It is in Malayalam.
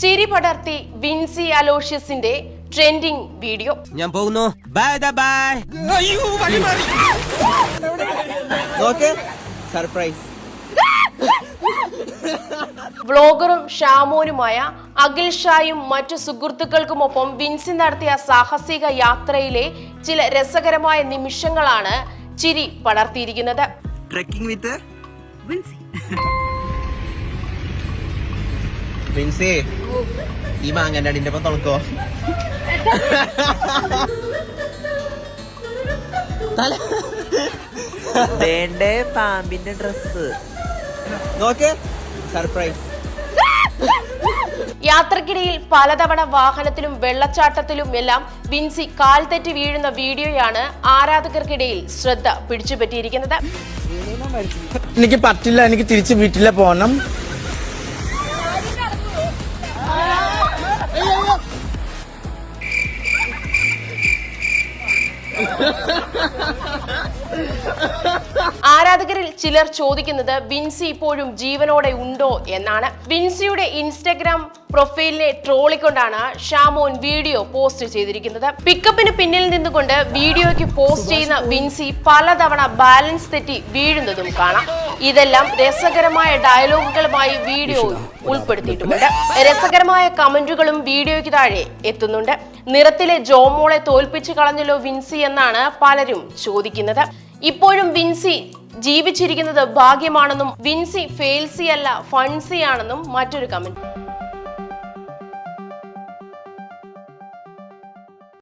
ചിരി പടർത്തി വിൻസി അലോഷ്യസിന്റെ ട്രെൻഡിംഗ് വീഡിയോ. ഞാൻ പോകുന്നു. ബൈ ബൈ നോക്ക്. സർപ്രൈസ് വ്ളോഗറും ഷാമോനുമായ അഖിൽ ഷായും മറ്റു സുഹൃത്തുക്കൾക്കുമൊപ്പം വിൻസി നടത്തിയ സാഹസിക യാത്രയിലെ ചില രസകരമായ നിമിഷങ്ങളാണ് ചിരി പടർത്തിയിരിക്കുന്നത്. ട്രെക്കിംഗ് വിത്ത് പ്രിൻസേ ഈ മാങ്ങന്റെ ഒപ്പം തുണക്കോ തല. വേണ്ടേ പാമ്പിന്റെ ഡ്രസ് നോക്ക്. സർപ്രൈസ് യാത്രക്കിടയിൽ പലതവണ വാഹനത്തിലും വെള്ളച്ചാട്ടത്തിലും എല്ലാം വിൻസി കാൽ തെറ്റി വീഴുന്ന വീഡിയോയാണ് ആരാധകർക്കിടയിൽ ശ്രദ്ധ പിടിച്ചുപറ്റിയിരിക്കുന്നത്. എനിക്ക് പറ്റില്ല എനിക്ക് തിരിച്ചു വീട്ടിലെ പോകണം Ha ha ha ha! ആരാധകരിൽ ചിലർ ചോദിക്കുന്നത് വിൻസി ഇപ്പോഴും ജീവനോടെ ഉണ്ടോ എന്നാണ്. വിൻസിയുടെ ഇൻസ്റ്റഗ്രാം പ്രൊഫൈലിനെ ട്രോളിക്കൊണ്ടാണ് ഷാമോൻ വീഡിയോ പോസ്റ്റ് ചെയ്തിരിക്കുന്നത്. പിക്കപ്പിന് പിന്നിൽ നിന്നുകൊണ്ട് വീഡിയോയ്ക്ക് പോസ്റ്റ് ചെയ്യുന്ന വിൻസി പലതവണ ബാലൻസ് തെറ്റി വീഴുന്നതും കാണാം. ഇതെല്ലാം രസകരമായ ഡയലോഗുകളുമായി വീഡിയോ ഉൾപ്പെടുത്തിയിട്ടുമുണ്ട് രസകരമായ കമന്റുകളും വീഡിയോയ്ക്ക് താഴെ എത്തുന്നുണ്ട്. നിറത്തിലെ ജോമോളെ തോൽപ്പിച്ചു കളഞ്ഞല്ലോ വിൻസി എന്നാണ് പലരും ചോദിക്കുന്നത്. ഇപ്പോഴും വിൻസി ജീവിച്ചിരിക്കുന്നത് ഭാഗ്യമാണെന്നും വിൻസി ഫെയിൽസി അല്ല ഫൺസി ആണെന്നും മറ്റൊരു കമന്റ്